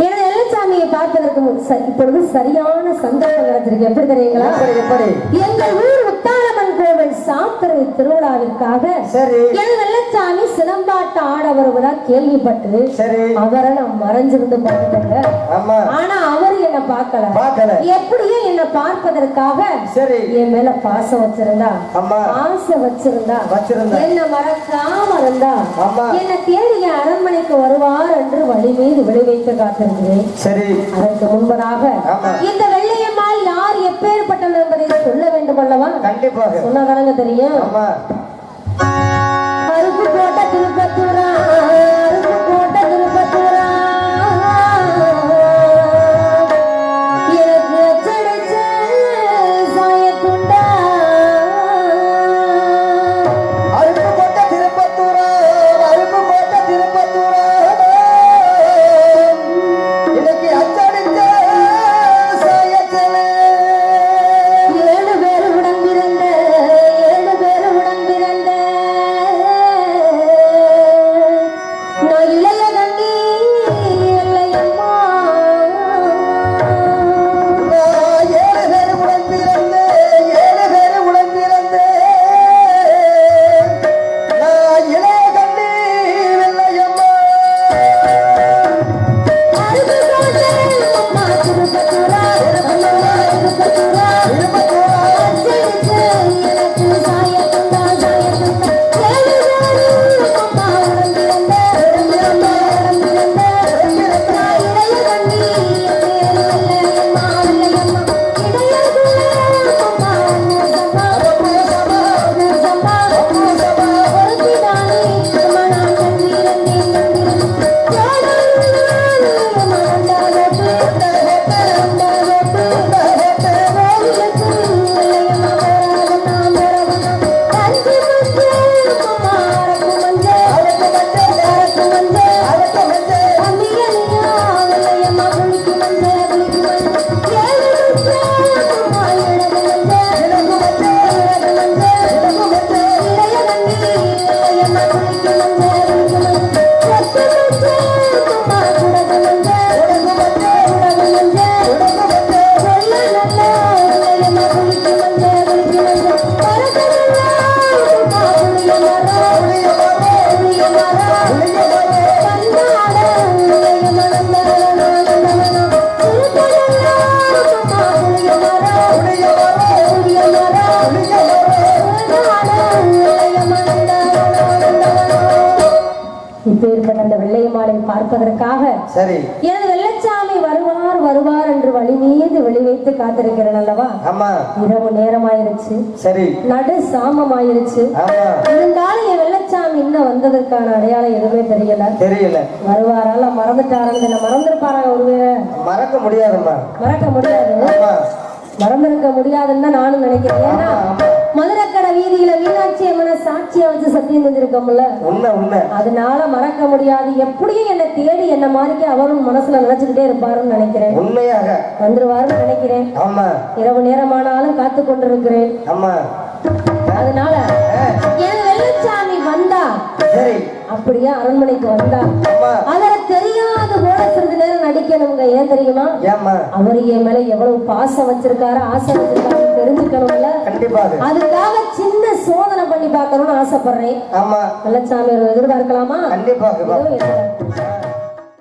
எனது எல்லச்சாமியை பார்ப்பதற்கு இப்பொழுது சரியான கிடைச்சிருக்கு எப்படி தெரியுங்களா? எப்படி எப்படி? எங்கள் ஊர் முத்தாரம்மன் கோவில் சாத்திரை திருவிழாவிற்காக சரி. எனது வெள்ளச்சாமி சிலம்பாட்ட ஆட வருவதா கேள்விப்பட்டு அவரை நான் மறைஞ்சிருந்து பார்த்துட்டேங்க ஆமா. ஆனா அவர் என்ன பார்க்கல. பார்க்கல. எப்படியும் என்ன பார்ப்பதற்காக என் மேல பாசம் வச்சிருந்தா. ஆசை வச்சிருந்தா. என்ன மறக்காம இருந்தா. என்ன தேடி என் அரண்மனைக்கு வருவார் வழி மீது விழி வைத்து காத்திருக்கிறேன். சரி. அதற்கு முன்பதாக. இந்த வெள்ளையம்மாள் யார் எப்பேற்பட்டவள் என்பதை சொல்ல வேண்டும் அல்லவா? கண்டிப்பாக. சொன்னாதானங்க தெரியும்? கோட்டை திருப்பத்தூரா. இப்பேற்பட்ட அந்த வெள்ளையம்மாளை பார்ப்பதற்காக சரி. எனது வெள்ளச்சாமி வருவார் வருவார் என்று வழி மீது வெளி வைத்து காத்திருக்கிறேன் அல்லவா? ஆமா. இரவு நேரமாயிருச்சு. சரி. நடு சாமமாயிருச்சு. இருந்தாலும் என் வெள்ளச்சாமி இன்னும் வந்ததற்கான அடையாளம் எதுவுமே தெரியல. தெரியல. வருவாரால மறந்துட்டாரான்னு மறந்துருப்பாரா ஒருவேளை? மறக்க முடியாது. மறந்திருக்க முடியாதுன்னு தான் நானும் நினைக்கிறேன். ஏன்னா மதுரக்கடை வீதியில மீனாட்சி அம்மனை சாட்சியா வச்சு சத்தியம் செஞ்சிருக்கோம்ல. உண்மை உண்மை. அதனால மறக்க முடியாது. எப்படியும் என்னை தேடி என்ன மாதிரிக்கு அவரும் மனசுல நினைச்சுக்கிட்டே இருப்பாருன்னு நினைக்கிறேன். உண்மையாக. வந்துருவாருன்னு நினைக்கிறேன். ஆமா. இரவு நேரமானாலும் காத்து கொண்டிருக்கிறேன். ஆமா. அதனால என் வெள்ளச்சாமி வந்தா. சரி. அப்படியே அரண்மனைக்கு வந்தா. ஆமா. அவரை நடிக்கணுங்க ஏன் தெரியுமா? ஏம்மா? அவர் என் மேல எவ்வளவு பாசம் வச்சிருக்காரு ஆசை வச்சிருக்காரு தெரிஞ்சுக்கணும்ல? கண்டிப்பாக அதுக்காக சின்ன சோதனை பண்ணி பார்க்கணும்னு ஆசைப்படுறேன். ஆமா. வெள்ளச்சாமி எதிர்பார்க்கலாமா? எதிர்பார்க்கிறேன்.